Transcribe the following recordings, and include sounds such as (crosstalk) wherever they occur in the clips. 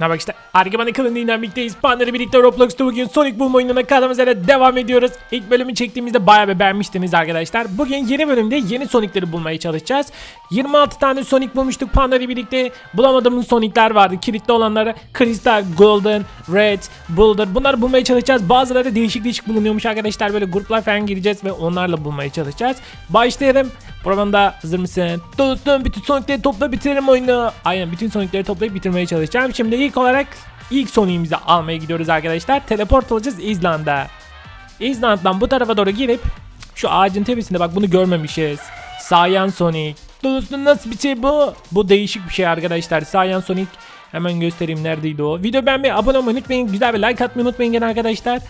Ne bak işte Argıman'ın kılın dinamikteyiz. Panları birlikte Roblox'ta bugün Sonic Boom oyununa kaldığımız yerden devam ediyoruz. İlk bölümü çektiğimizde bayağı bir beğenmiştiniz arkadaşlar. Bugün yeni bölümde yeni Sonic'leri bulmaya çalışacağız. 26 tane Sonic bulmuştuk Panları birlikte. Bulamadığımız Sonic'ler vardı. Kilitli olanları Crystal, Golden, Red, Boulder. Bunları bulmaya çalışacağız. Bazıları değişik değişik bulunuyormuş arkadaşlar. Böyle gruplar falan gireceğiz ve onlarla bulmaya çalışacağız. Başlayalım. Programda hazır mısın? Dostum bütün Sonic'leri topla bitirelim oyunu. Aynen bütün Sonic'leri toplayıp bitirmeye çalışacağım. Şimdi ilk olarak ilk Sonic'imizi almaya gidiyoruz arkadaşlar. Teleport olacağız İzlanda. İzlanda'dan bu tarafa doğru girip şu ağacın tepesinde bak bunu görmemişiz. Sayan Sonic. Dostum nasıl bir şey bu? Bu değişik bir şey arkadaşlar. Sayan Sonic. Hemen göstereyim neredeydi o. Video beğenmeyi, abone olmayı unutmayın. Güzel bir like atmayı unutmayın gene arkadaşlar.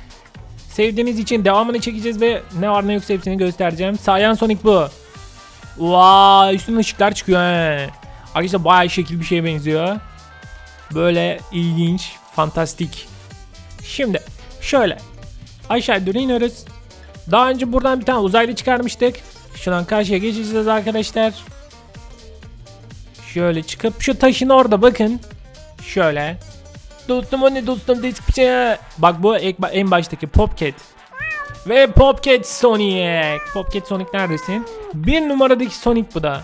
Sevdiğiniz için devamını çekeceğiz ve ne var ne yoksa hepsini göstereceğim. Sayan Sonic bu. Vay üstüne ışıklar çıkıyor he. Arkadaşlar bayağı şekil bir şeye benziyor. Böyle ilginç, fantastik. Şimdi şöyle aşağı doğru iniyoruz. Daha önce buradan bir tane uzaylı çıkarmıştık. Şuradan karşıya geçeceğiz arkadaşlar. Şöyle çıkıp şu taşın orada bakın. Şöyle. Dostum o ne dostum şey. Bak bu en baştaki Popcat. Ve Popcat Sonic. Popcat Sonic neredesin? Bir numaradaki Sonic bu da.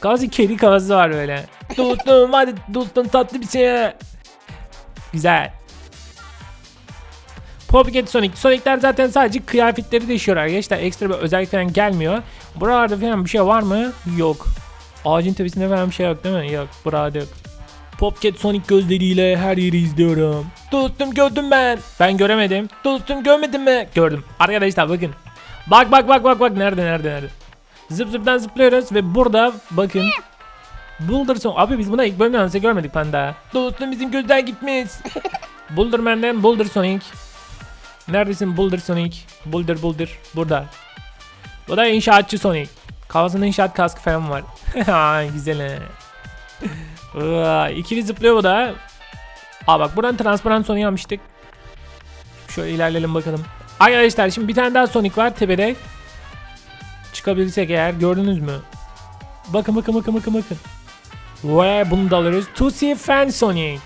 Gazi kedi kafası var böyle. Dostum (laughs) hadi dostum tatlı bir şey. Güzel. Popcat Sonic. Sonic'ler zaten sadece kıyafetleri değişiyor arkadaşlar. Ekstra bir özellik falan gelmiyor. Buralarda falan bir şey var mı? Yok. Ağacın tepesinde falan bir şey yok değil mi? Yok. Burada yok. Popcat Sonic gözleriyle her yeri izliyorum. Dostum gördüm ben. Ben göremedim. Dostum görmedin mi? Gördüm. Arkadaşlar bakın. Bak bak bak bak bak nerede nerede nerede. Zıp zıptan zıplıyoruz ve burada bakın. Boulder Sonic. Abi biz buna ilk bölümden önce görmedik panda. Dostum bizim gözler gitmiş. (laughs) Boulderman'den Boulder Sonic. Neredesin Boulder Sonic? Boulder Boulder. Burada. Bu da inşaatçı Sonic. Kafasında inşaat kaskı falan var. (laughs) Güzel he. İkili zıplıyor bu da. Aa bak buradan transparan Sonic almıştık. Şöyle ilerleyelim bakalım. Arkadaşlar şimdi bir tane daha Sonic var tepede. Çıkabilirsek eğer gördünüz mü? Bakın bakın bakın bakın bakın. Ve bunu da alıyoruz. Tusi Fan Sonic.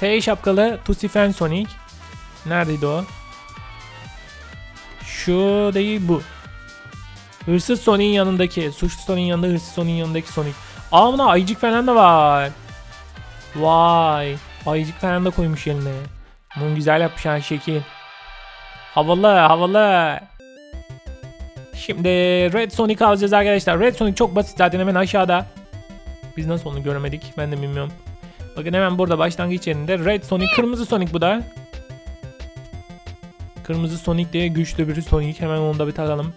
T şapkalı Tusi Fan Sonic. Neredeydi o? Şu değil bu. Hırsız Sonic'in yanındaki. Suçlu Sonic'in yanında hırsız Sonic'in yanındaki Sonic. Aa buna ayıcık falan da var. Vay. Ayıcık falan da koymuş eline. Bunu güzel yapmış ha şekil. Havalı havalı. Şimdi Red Sonic alacağız arkadaşlar. Red Sonic çok basit zaten hemen aşağıda. Biz nasıl onu göremedik ben de bilmiyorum. Bakın hemen burada başlangıç yerinde Red Sonic, kırmızı Sonic bu da. Kırmızı Sonic diye güçlü bir Sonic. Hemen onu da bir takalım.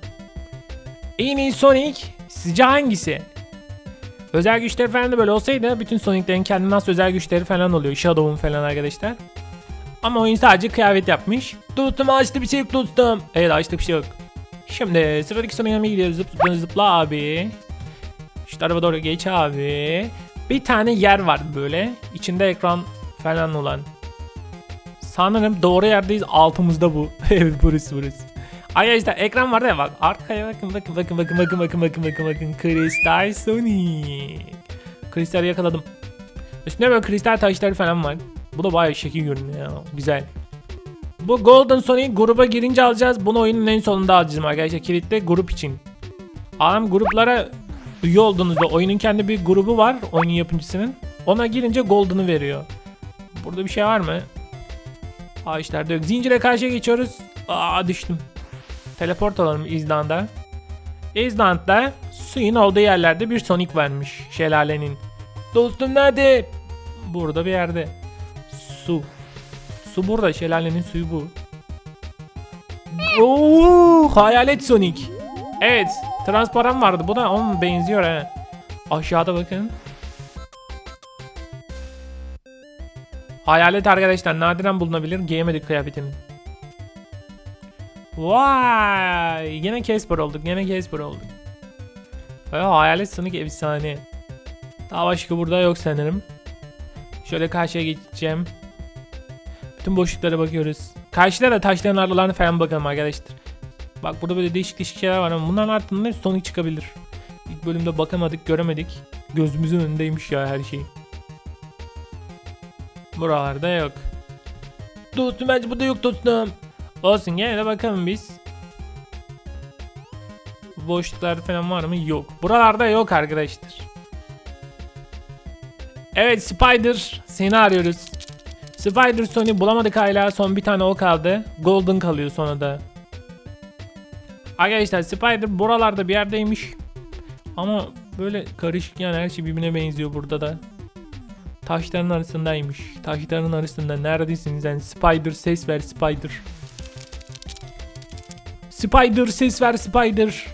En iyi Sonic sizce hangisi? Özel güçleri falan da böyle olsaydı bütün Sonic'lerin kendine has özel güçleri falan oluyor. Shadow'un falan arkadaşlar. Ama oyun sadece kıyafet yapmış. Dostum açtı bir şey yok dostum. Evet açtı bir şey yok. Şimdi sıradaki Sonic'e mi gidiyoruz? Zıp zıpla zıpla abi. Şu tarafa doğru geç abi. Bir tane yer var böyle. İçinde ekran falan olan. Sanırım doğru yerdeyiz. Altımızda bu. (laughs) evet burası burası. Arkadaşlar ekran var ya bak arkaya bakın bakın bakın bakın bakın bakın bakın bakın bakın Kristal Sonic. Kristali yakaladım. Üstünde böyle kristal taşları falan var. Bu da bayağı şekil görünüyor. Güzel. Bu Golden Sonic gruba girince alacağız. Bunu oyunun en sonunda alacağım arkadaşlar. Kilitli grup için. Adam gruplara üye olduğunuzda oyunun kendi bir grubu var oyunun yapımcısının. Ona girince Golden'ı veriyor. Burada bir şey var mı? Aa işlerde yok. Zincire karşıya geçiyoruz. Aa düştüm. Teleport alalım İzlanda. İzlanda'da suyun olduğu yerlerde bir Sonic varmış şelalenin. Dostum nerede? Burada bir yerde. Su. Su burada şelalenin suyu bu. Oo, hayalet Sonic. Evet, transparan vardı. Bu da onun benziyor ha. Aşağıda bakın. Hayalet arkadaşlar nadiren bulunabilir. Giyemedik kıyafetini. Vay! Yine Casper olduk. Yine Casper olduk. Ya, hayalet Sonic efsane. Daha başka burada yok sanırım. Şöyle karşıya geçeceğim. Bütün boşluklara bakıyoruz. Karşıda da taşların aralarına falan bakalım arkadaşlar. Bak burada böyle değişik değişik şeyler var ama bunların altından Sonic çıkabilir. İlk bölümde bakamadık, göremedik. Gözümüzün önündeymiş ya her şey. Buralarda yok. Dostum bence burada yok dostum. Olsun gene de bakalım biz. Boşluklar falan var mı? Yok. Buralarda yok arkadaşlar. Evet Spider seni arıyoruz. Spider Sony bulamadık hala. Son bir tane o kaldı. Golden kalıyor sonra da. Arkadaşlar Spider buralarda bir yerdeymiş. Ama böyle karışık yani her şey birbirine benziyor burada da. Taşların arasındaymış. Taşların arasında neredesiniz yani Spider ses ver Spider. Spider ses ver Spider.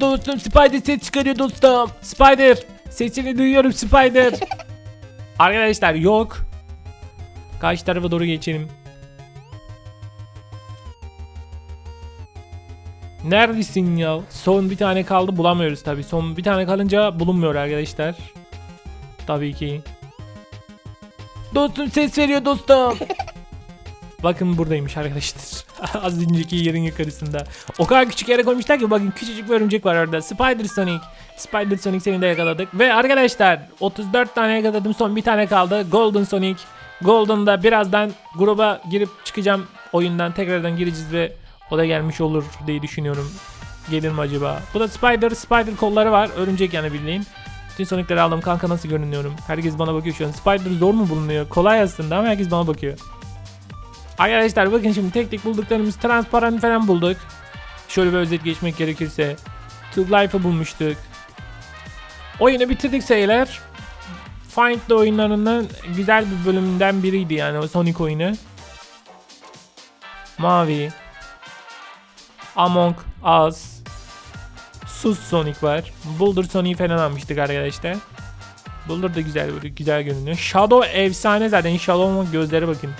Dostum Spider ses çıkarıyor dostum. Spider sesini duyuyorum Spider. (laughs) Arkadaşlar yok. Karşı tarafa doğru geçelim. Neredesin ya? Son bir tane kaldı bulamıyoruz tabi. Son bir tane kalınca bulunmuyor arkadaşlar. Tabii ki. Dostum ses veriyor dostum. (laughs) bakın buradaymış arkadaşlar. (laughs) Az önceki yerin yukarısında. O kadar küçük yere koymuşlar ki bakın küçücük bir örümcek var orada. Spider Sonic. Spider Sonic seni de yakaladık. Ve arkadaşlar 34 tane yakaladım son bir tane kaldı. Golden Sonic. Golden'da birazdan gruba girip çıkacağım oyundan tekrardan gireceğiz ve o da gelmiş olur diye düşünüyorum. Gelir mi acaba? Bu da Spider. Spider kolları var. Örümcek yani bildiğin. Bütün Sonic'leri aldım. Kanka nasıl görünüyorum? Herkes bana bakıyor şu an. Spider zor mu bulunuyor? Kolay aslında ama herkes bana bakıyor. Arkadaşlar bakın şimdi tek tek bulduklarımız transparan falan bulduk. Şöyle bir özet geçmek gerekirse. Tube Life'ı bulmuştuk. Oyunu bitirdik sayılar. Find the oyunlarından güzel bir bölümünden biriydi yani o Sonic oyunu. Mavi. Among Us. Sus Sonic var. Boulder Sonic'i falan almıştık arkadaşlar. Boulder da güzel güzel görünüyor. Shadow efsane zaten. Shadow'un gözleri bakın.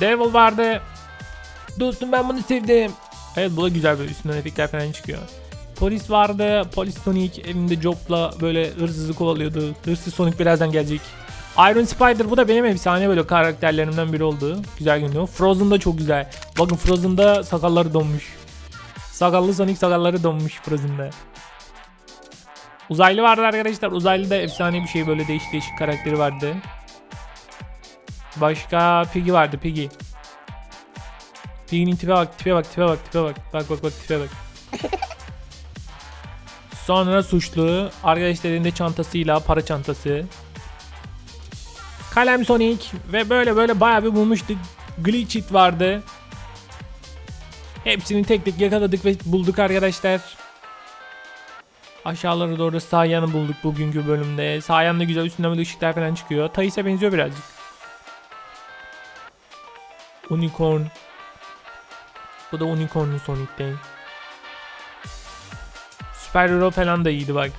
Devil vardı. Dostum ben bunu sevdim. Evet bu da güzel böyle üstünden efektler falan çıkıyor. Polis vardı. Polis Sonic elinde copla böyle hırsızı kovalıyordu. Hırsız Sonic birazdan gelecek. Iron Spider bu da benim efsane böyle karakterlerimden biri oldu. Güzel görünüyor. Frozen da çok güzel. Bakın Frozen'da sakalları donmuş. Sakallı Sonic sakalları donmuş Frozen'da. Uzaylı vardı arkadaşlar. Uzaylı da efsane bir şey böyle değişik değişik karakteri vardı. Başka Piggy vardı Piggy. Piggy'nin tipe bak tipe bak tipe bak tipe bak. Bak bak bak tipe bak. (laughs) Sonra suçlu. Arkadaşlar elinde çantasıyla para çantası. Kalem Sonic ve böyle böyle bayağı bir bulmuştuk. Glitch It vardı. Hepsini tek tek yakaladık ve bulduk arkadaşlar. Aşağılara doğru Sayan'ı bulduk bugünkü bölümde. Sayan da güzel üstünden böyle ışıklar falan çıkıyor. Tais'e benziyor birazcık. Unicorn. Bu da Unicorn'un Sonic'te. Super Hero falan da iyiydi bak.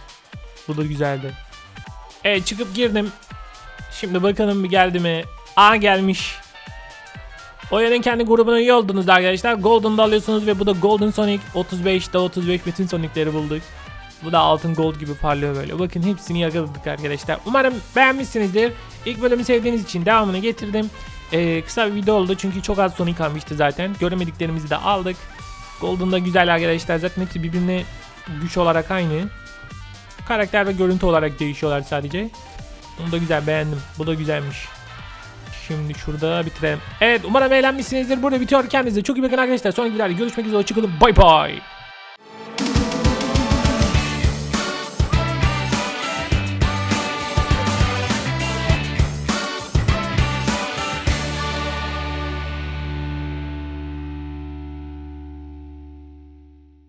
Bu da güzeldi. Evet çıkıp girdim. Şimdi bakalım bir geldi mi? Aa gelmiş. Oyunun kendi grubuna üye oldunuz arkadaşlar. Golden'da alıyorsunuz ve bu da Golden Sonic 35'te 35 bütün Sonic'leri bulduk. Bu da altın gold gibi parlıyor böyle. Bakın hepsini yakaladık arkadaşlar. Umarım beğenmişsinizdir. İlk bölümü sevdiğiniz için devamını getirdim. Ee, kısa bir video oldu çünkü çok az Sonic kalmıştı zaten. Göremediklerimizi de aldık. Golden'da güzel arkadaşlar. Zaten hepsi birbirine güç olarak aynı. Karakter ve görüntü olarak değişiyorlar sadece. Bunu da güzel beğendim. Bu da güzelmiş. Şimdi şurada bitirelim. Evet umarım eğlenmişsinizdir. Burada bitiyor. Kendinize çok iyi bakın arkadaşlar. Sonraki videoda görüşmek üzere. Hoşçakalın. Bay bay.